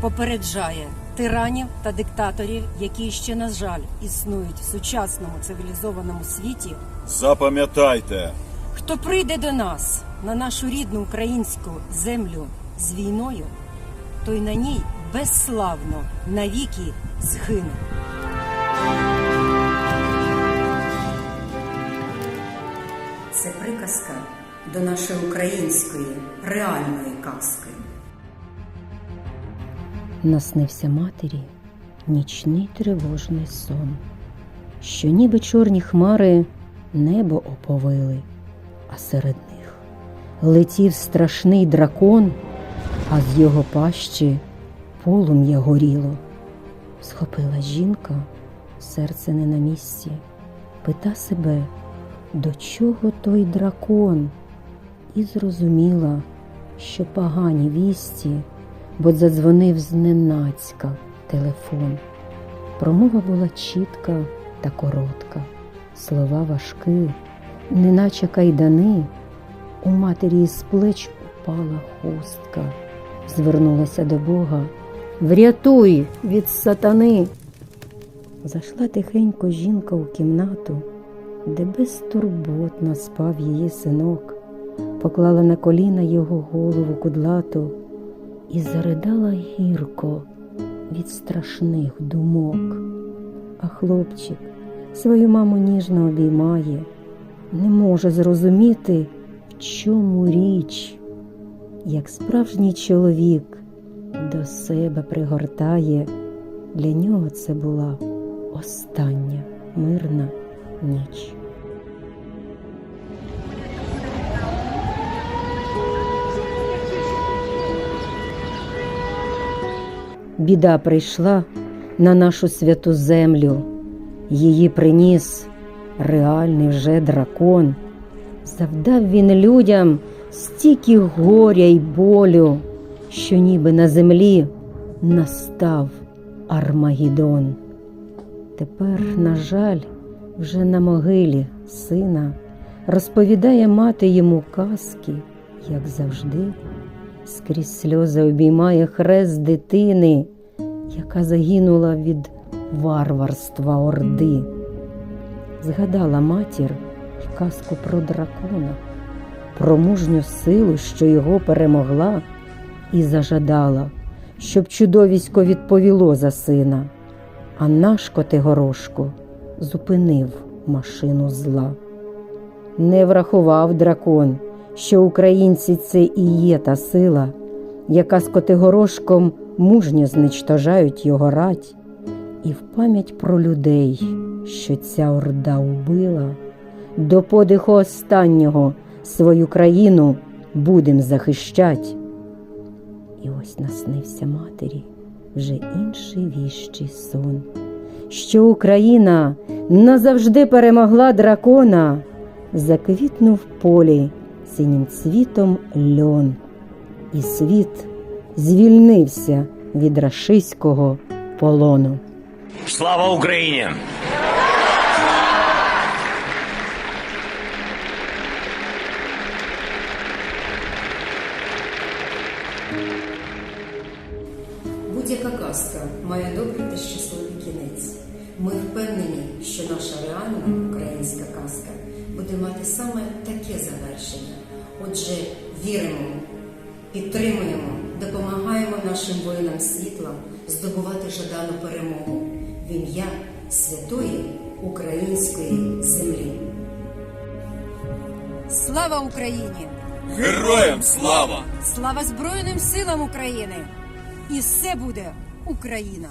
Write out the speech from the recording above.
попереджає тиранів та диктаторів, які ще, на жаль, існують в сучасному цивілізованому світі. Запам'ятайте, Хто прийде до нас на нашу рідну українську землю з війною, той на ній безславно навіки згине. Це приказка до нашої української реальної казки. Наснився матері нічний тривожний сон, що ніби чорні хмари небо оповили, а серед них летів страшний дракон, а з його пащі полум'я горіло. Схопила жінка, серце не на місці, пита себе, до чого той дракон, і зрозуміла, що погані вісті бо задзвонив зненацька телефон. Промова була чітка та коротка, слова важкі, неначе кайдани. У матері із плеч упала хустка, звернулася до Бога. Врятуй від сатани. Зайшла тихенько жінка у кімнату, де безтурботно спав її синок, поклала на коліна його голову кудлату і заридала гірко від страшних думок. А хлопчик свою маму ніжно обіймає, не може зрозуміти, в чому річ, як справжній чоловік до себе пригортає. Для нього це була остання мирна ніч. Біда прийшла на нашу святу землю, її приніс реальний вже дракон. Завдав він людям стільки горя й болю, що ніби на землі настав Армагеддон. Тепер, на жаль, вже на могилі сина розповідає мати йому казки, як завжди скрізь сльози обіймає хрест дитини, яка загинула від варварства орди. Згадала матір й казку про дракона, про мужню силу, що його перемогла, і зажадала, щоб чудовісько відповіло за сина, а наш Котигорошко зупинив машину зла. Не врахував дракон, що українці це і є та сила, яка з Котигорошком мужньо зничтожають його рать, і в пам'ять про людей, що ця орда убила, до подиху останнього свою країну будем захищать. І ось наснився матері вже інший віщий сон, що Україна назавжди перемогла дракона, заквітнув полі синім цвітом льон, і світ звільнився від рашиського полону. Слава Україні! Будь-яка казка має добрий та щасливий кінець. Ми впевнені, що наша реальна українська казка буде мати саме таке завершення. Отже, віримо, підтримуємо, допомагаємо нашим воїнам світла здобувати жадану перемогу в ім'я святої української землі. Слава Україні! героям слава! Слава Збройним силам України! І все буде Україна!